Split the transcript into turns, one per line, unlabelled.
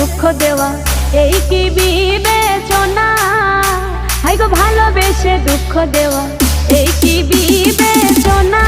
দুঃখ দেওয়া এই কি বিবেচনা? হাইগো ভালোবেসে দুঃখ দেওয়া এই কি বিবেচনা?